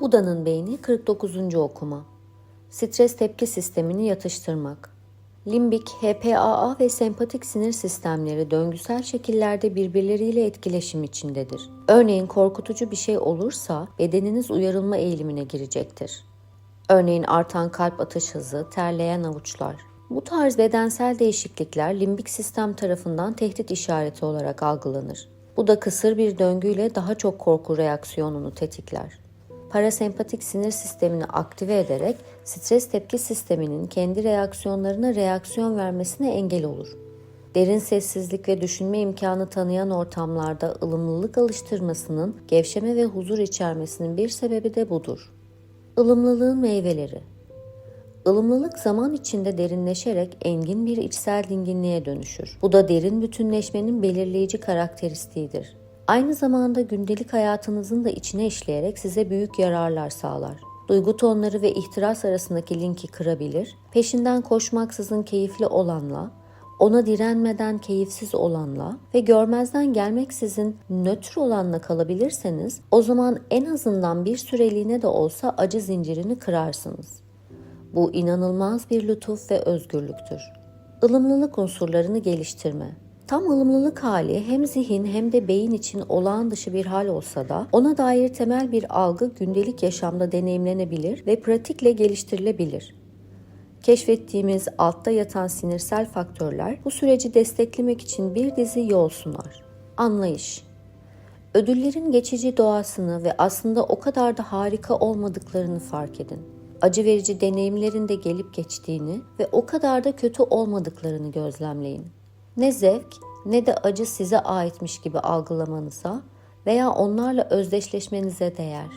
Buda'nın beyni 49. okuma. Stres tepki sistemini yatıştırmak. Limbik, HPAA ve sempatik sinir sistemleri döngüsel şekillerde birbirleriyle etkileşim içindedir. Örneğin korkutucu bir şey olursa bedeniniz uyarılma eğilimine girecektir. Örneğin artan kalp atış hızı, terleyen avuçlar. Bu tarz bedensel değişiklikler limbik sistem tarafından tehdit işareti olarak algılanır. Bu da kısır bir döngüyle daha çok korku reaksiyonunu tetikler. Parasempatik sinir sistemini aktive ederek stres tepki sisteminin kendi reaksiyonlarına reaksiyon vermesine engel olur. Derin sessizlik ve düşünme imkanı tanıyan ortamlarda ılımlılık alıştırmasının gevşeme ve huzur içermesinin bir sebebi de budur. Ilımlılığın meyveleri Ilımlılık zaman içinde derinleşerek engin bir içsel dinginliğe dönüşür. Bu da derin bütünleşmenin belirleyici karakteristiğidir. Aynı zamanda gündelik hayatınızın da içine işleyerek size büyük yararlar sağlar. Duygu tonları ve ihtiras arasındaki linki kırabilir, peşinden koşmaksızın keyifli olanla, ona direnmeden keyifsiz olanla ve görmezden gelmeksizin nötr olanla kalabilirseniz o zaman en azından bir süreliğine de olsa acı zincirini kırarsınız. Bu inanılmaz bir lütuf ve özgürlüktür. Ilımlılık unsurlarını geliştirme. Tam ılımlılık hali hem zihin hem de beyin için olağan dışı bir hal olsa da ona dair temel bir algı gündelik yaşamda deneyimlenebilir ve pratikle geliştirilebilir. Keşfettiğimiz altta yatan sinirsel faktörler bu süreci desteklemek için bir dizi yol sunar. Anlayış Ödüllerin geçici doğasını ve aslında o kadar da harika olmadıklarını fark edin. Acı verici deneyimlerin de gelip geçtiğini ve o kadar da kötü olmadıklarını gözlemleyin. Ne zevk ne de acı size aitmiş gibi algılamanıza veya onlarla özdeşleşmenize değer.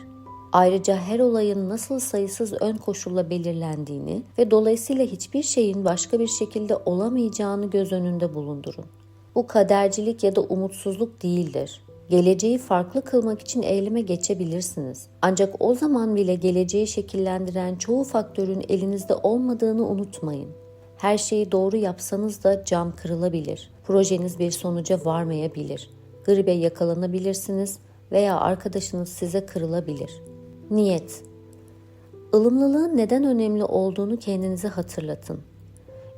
Ayrıca her olayın nasıl sayısız ön koşulla belirlendiğini ve dolayısıyla hiçbir şeyin başka bir şekilde olamayacağını göz önünde bulundurun. Bu kadercilik ya da umutsuzluk değildir. Geleceği farklı kılmak için eyleme geçebilirsiniz. Ancak o zaman bile geleceği şekillendiren çoğu faktörün elinizde olmadığını unutmayın. Her şeyi doğru yapsanız da cam kırılabilir. Projeniz bir sonuca varmayabilir. Gribe yakalanabilirsiniz veya arkadaşınız size kırılabilir. Niyet Ilımlılığın neden önemli olduğunu kendinize hatırlatın.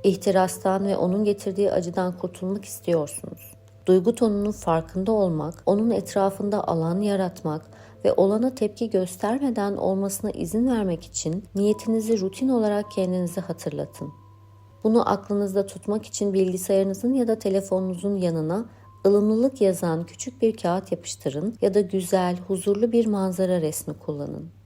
İhtirastan ve onun getirdiği acıdan kurtulmak istiyorsunuz. Duygu tonunun farkında olmak, onun etrafında alan yaratmak ve olana tepki göstermeden olmasına izin vermek için niyetinizi rutin olarak kendinize hatırlatın. Bunu aklınızda tutmak için bilgisayarınızın ya da telefonunuzun yanına ılımlılık yazan küçük bir kağıt yapıştırın ya da güzel, huzurlu bir manzara resmi kullanın.